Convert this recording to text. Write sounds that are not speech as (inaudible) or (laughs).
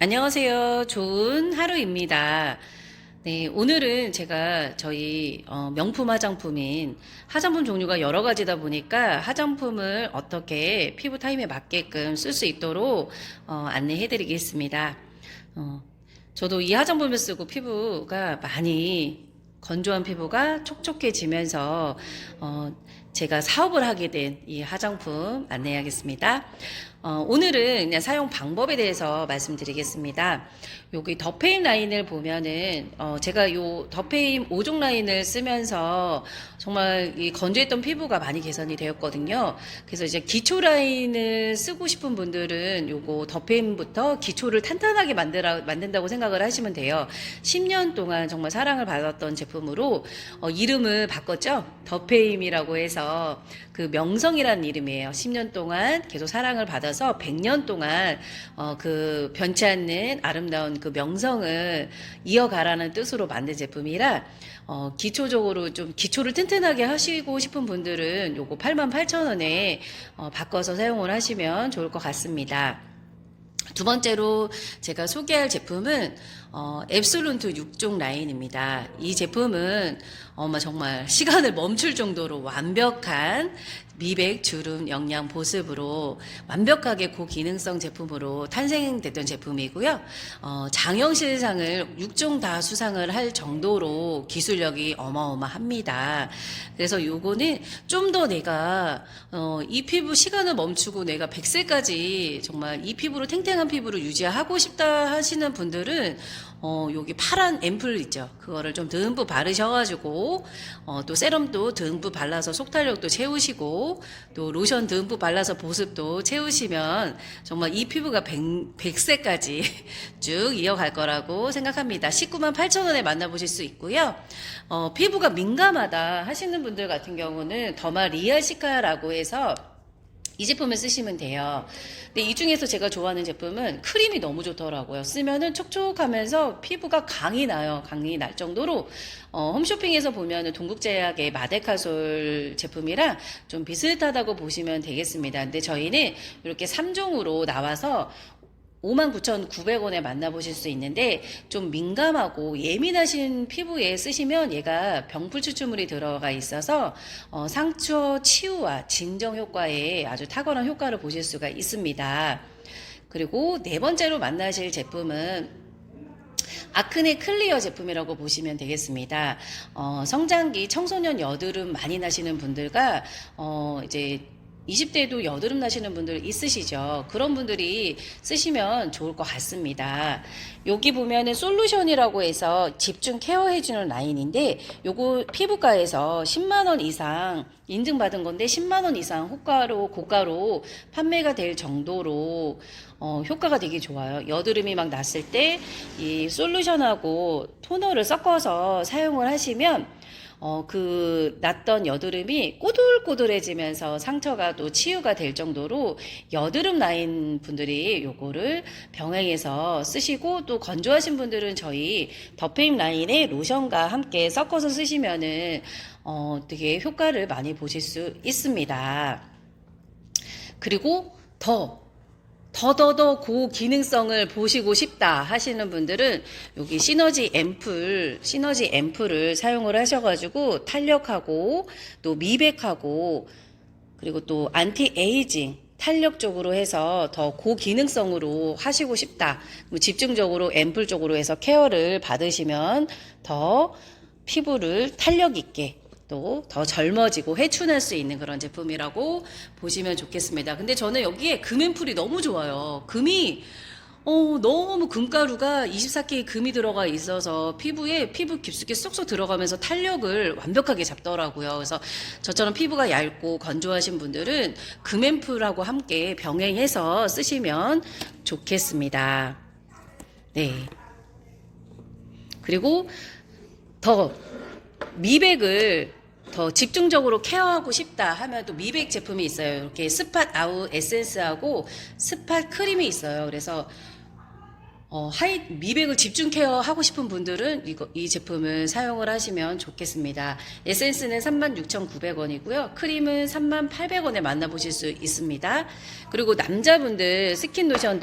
안녕하세요. 좋은 하루입니다. 네, 오늘은 제가 저희 어, 명품 화장품인 화장품 종류가 여러 가지다 보니까 화장품을 어떻게 피부 타입에 맞게끔 쓸 수 있도록 어, 안내해 드리겠습니다. 어, 저도 이 화장품을 쓰고 피부가 많이 건조한 피부가 촉촉해지면서 어, 제가 사업을 하게 된 이 화장품 안내하겠습니다. 어, 오늘은 그냥 사용 방법에 대해서 말씀드리겠습니다. 여기 더페임 라인을 보면은 어, 제가 요 더페임 5종 라인을 쓰면서 정말 이 건조했던 피부가 많이 개선이 되었거든요. 그래서 이제 기초 라인을 쓰고 싶은 분들은 요거 더페임부터 기초를 탄탄하게 만들어 만든다고 생각을 하시면 돼요. 10년 동안 정말 사랑을 받았던 제품으로 어, 이름을 바꿨죠. 더페임이라고 해서 그 명성이라는 이름이에요. 10년 동안 계속 사랑을 받아서 100년 동안 어, 그 변치 않는 아름다운 그 명성을 이어가라는 뜻으로 만든 제품이라 어, 기초적으로 좀 기초를 튼튼하게 하시고 싶은 분들은 요거 88,000원에 어, 바꿔서 사용을 하시면 좋을 것 같습니다. 두 번째로 제가 소개할 제품은 어, 앱솔룬트 6종 라인입니다. 이 제품은 어마 정말 시간을 멈출 정도로 완벽한 미백, 주름, 영양, 보습으로 완벽하게 고기능성 제품으로 탄생됐던 제품이고요. 어, 장영실상을 6종 다 수상을 할 정도로 기술력이 어마어마합니다. 그래서 요거는 좀 더 내가 어, 이 피부 시간을 멈추고 내가 100세까지 정말 이 피부로 탱탱한 피부를 유지하고 싶다 하시는 분들은 어, 여기 파란 앰플 있죠. 그거를 좀 듬뿍 바르셔가지고, 어, 또 세럼도 듬뿍 발라서 속탄력도 채우시고, 또 로션 듬뿍 발라서 보습도 채우시면 정말 이 피부가 100, 100세까지 (laughs) 쭉 이어갈 거라고 생각합니다. 19만 8천 원에 만나보실 수 있고요. 어, 피부가 민감하다 하시는 분들 같은 경우는 더마 리아시카라고 해서 이 제품을 쓰시면 돼요. 근데 이 중에서 제가 좋아하는 제품은 크림이 너무 좋더라고요. 쓰면은 촉촉하면서 피부가 강이 나요. 강이 날 정도로 어, 홈쇼핑에서 보면은 동국제약의 마데카솔 제품이랑 좀 비슷하다고 보시면 되겠습니다. 근데 저희는 이렇게 3종으로 나와서 59,900원에 만나보실 수 있는데 좀 민감하고 예민하신 피부에 쓰시면 얘가 병풀 추출물이 들어가 있어서 어, 상처 치유와 진정 효과에 아주 탁월한 효과를 보실 수가 있습니다. 그리고 네 번째로 만나실 제품은 아크네 클리어 제품이라고 보시면 되겠습니다. 어, 성장기 청소년 여드름 많이 나시는 분들과 어, 이제 20대에도 여드름 나시는 분들 있으시죠? 그런 분들이 쓰시면 좋을 것 같습니다. 여기 보면은 솔루션이라고 해서 집중 케어해주는 라인인데, 요거 피부과에서 10만원 이상 인증받은 건데, 10만원 이상 호가로, 고가로 판매가 될 정도로, 어, 효과가 되게 좋아요. 여드름이 막 났을 때, 이 솔루션하고 토너를 섞어서 사용을 하시면, 어, 그, 났던 여드름이 꼬들꼬들해지면서 상처가 또 치유가 될 정도로 여드름 라인 분들이 요거를 병행해서 쓰시고 또 건조하신 분들은 저희 더페임 라인에 로션과 함께 섞어서 쓰시면은 어, 되게 효과를 많이 보실 수 있습니다. 그리고 더 더더더 고 기능성을 보시고 싶다 하시는 분들은 여기 시너지 앰플, 시너지 앰플을 사용을 하셔가지고 탄력하고 또 미백하고 그리고 또 안티 에이징 탄력 쪽으로 해서 더 고기능성으로 하시고 싶다. 집중적으로 앰플 쪽으로 해서 케어를 받으시면 더 피부를 탄력 있게 또 더 젊어지고 회춘할 수 있는 그런 제품이라고 보시면 좋겠습니다. 근데 저는 여기에 금앰플이 너무 좋아요. 금이 어, 너무 금가루가 24K 금이 들어가 있어서 피부에 피부 깊숙이 쏙쏙 들어가면서 탄력을 완벽하게 잡더라고요. 그래서 저처럼 피부가 얇고 건조하신 분들은 금앰플하고 함께 병행해서 쓰시면 좋겠습니다. 네. 그리고 더 미백을 더 집중적으로 케어하고 싶다 하면 또 미백 제품이 있어요. 이렇게 스팟 아웃 에센스하고 스팟 크림이 있어요. 그래서 어, 하이 미백을 집중 케어하고 싶은 분들은 이거 이 제품을 사용을 하시면 좋겠습니다. 에센스는 36,900원이고요. 크림은 38,800원에 만나보실 수 있습니다. 그리고 남자분들 스킨 로션도